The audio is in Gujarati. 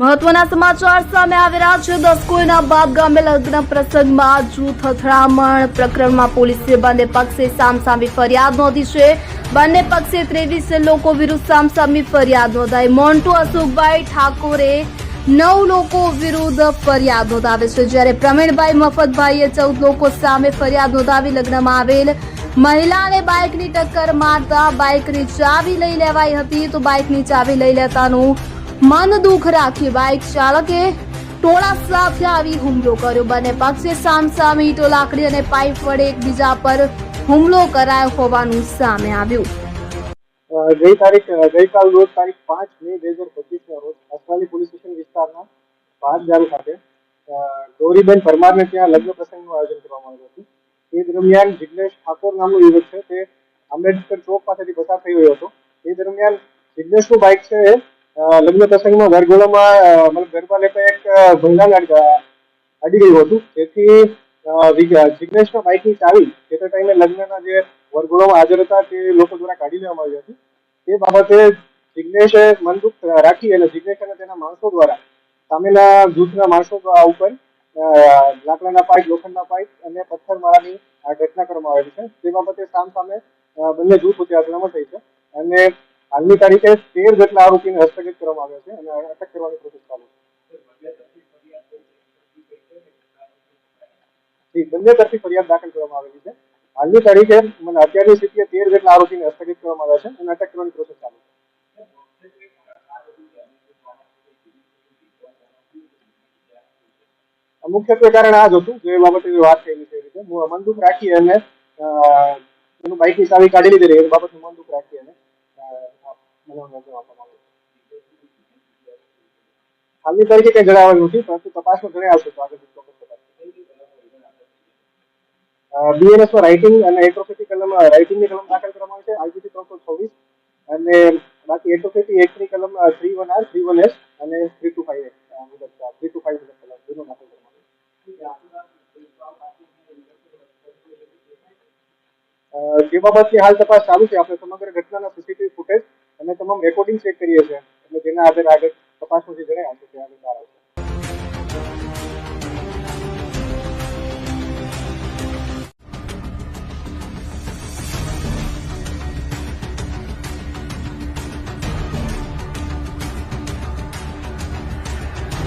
મહત્વના સમાચાર સામે આવી રહ્યા છે. દસકોઈના બાદ ગામે લગ્ન પ્રસંગમાં જૂથ અથડામણ પ્રકરણમાં પોલીસે બંને પક્ષે સામસામી ફરિયાદ નોંધી છે. બંને પક્ષે ત્રેવીસ લોકો વિરુદ્ધ સામસામી ફરિયાદ નોંધાઈ. મોન્ટુ અશોકભાઈ ઠાકોરે નવ લોકો વિરુદ્ધ ફરિયાદ નોંધાવે છે. જ્યારે પ્રવીણભાઈ મફતભાઈએ ચૌદ લોકો સામે ફરિયાદ નોંધાવી લગ્નમાં આવેલ મહિલાને બાઇકની ટક્કર મારતા બાઇકની ચાવી લઈ લેવાઈ હતી. તો બાઇકની ચાવી લઈ લેતાનું મન દુઃખ રાખી બાઇક ચાલકે. ટોળા સાથે આવી હુમલો કર્યો. બંને પક્ષે સામસામે ઈટો લાકડી અને પાઇપ વડે એકબીજા પર હુમલો કરાયો હોવાનું સામે આવ્યું. ગઈ તારીખ ગઈકાલ રોજ તારીખ પાંચ મે બે હજાર પચીસના રોજ અસવાલી પોલીસ સ્ટેશન વિસ્તારના ગામ ખાતે ગૌરીબેન પરમારને ત્યાં લગ્ન પ્રસંગનું આયોજન કરવામાં આવ્યું હતું. તે દરમિયાન જિગ્નેશ ઠાકોર નામનો યુવક છે તે આંબેડકર ચોક પાસેથી પસાર થઈ રહ્યો હતો. તે દરમિયાન જિગ્નેશનું બાઇક છે એ લગ્ન પ્રસંગમાં વરઘોડામાં મતલબ ગરબા લેતા એક મહિલાને અડી ગયું હતું. વિગ- જિગ્નેશના બાઇકની ચાવી જે તે ટાઈમે લગ્નના જે વરઘોડામાં હાજર હતા તે લોકો દ્વારા કાઢી લેવામાં આવી હતી. તે બાબતે જિગ્નેશે મનદુખ રાખી અને જિગ્નેશ અને તેના માણસો દ્વારા સામેના જૂથના માણસો ઉપર લાકડાના પાઇપ, લોખંડના પાઇપ અને પથ્થર મારાની આ ઘટના કરવામાં આવેલી છે. તે બાબતે સામ સામે બંને જૂથ વચ્ચે અથડામણ થઈ છે. અને હાલની તારીખે તેર જેટલા આરોપીને હસ્તગત કરવામાં આવ્યા છે અને અટક કરવાની પ્રોસેસ ચાલુ છે. બંને તરફી ફરિયાદ દાખલ કરવામાં આવેલી છે. હાલની તારીખે મને અત્યારની સ્થિતિએ તેર જેટલા આરોપીને હસ્તગત કરવામાં આવ્યા છે અને અટક કરવાની પ્રોસેસ ચાલુ છે. મુખ્યત્વે કારણ આ જ હતું જે બાબતે વાત થયેલી એ રીતે. મનદુખ રાખી અને એનું બાઇકની ચાવી કાઢી લીધેલી એ બાબતનું મનદુખ રાખી અને હાલની તારીખે કઈ જણાવેલું નથી પરંતુ તપાસમાં ઘણી આવશે તો આગળ બીએનએસમાં રાઇટિંગ અને એટ્રોસિટી કલમ રાઇટિંગની કલમ દાખલ કરવામાં આવી છે. આઈપીસી ત્રણસો છવ્વીસ અને બાકી એટ્રોસિટી એક્ટની કલમ three one R three one S અને થ્રી ટુ ફાઈવ મુજબ થ્રી ટુ ફાઈવ મુજબ કલમ ગુનો દાખલ કરવામાં આવે જે બાબતની હાલ તપાસ ચાલુ છે, આપણે સમગ્ર ઘટનાના સીસીટીવી ફૂટેજ અને તમામ રેકોર્ડિંગ ચેક કરીએ છીએ. એટલે જેના આધારે આગળ पाँच बजीतिरै आउँछु बिहान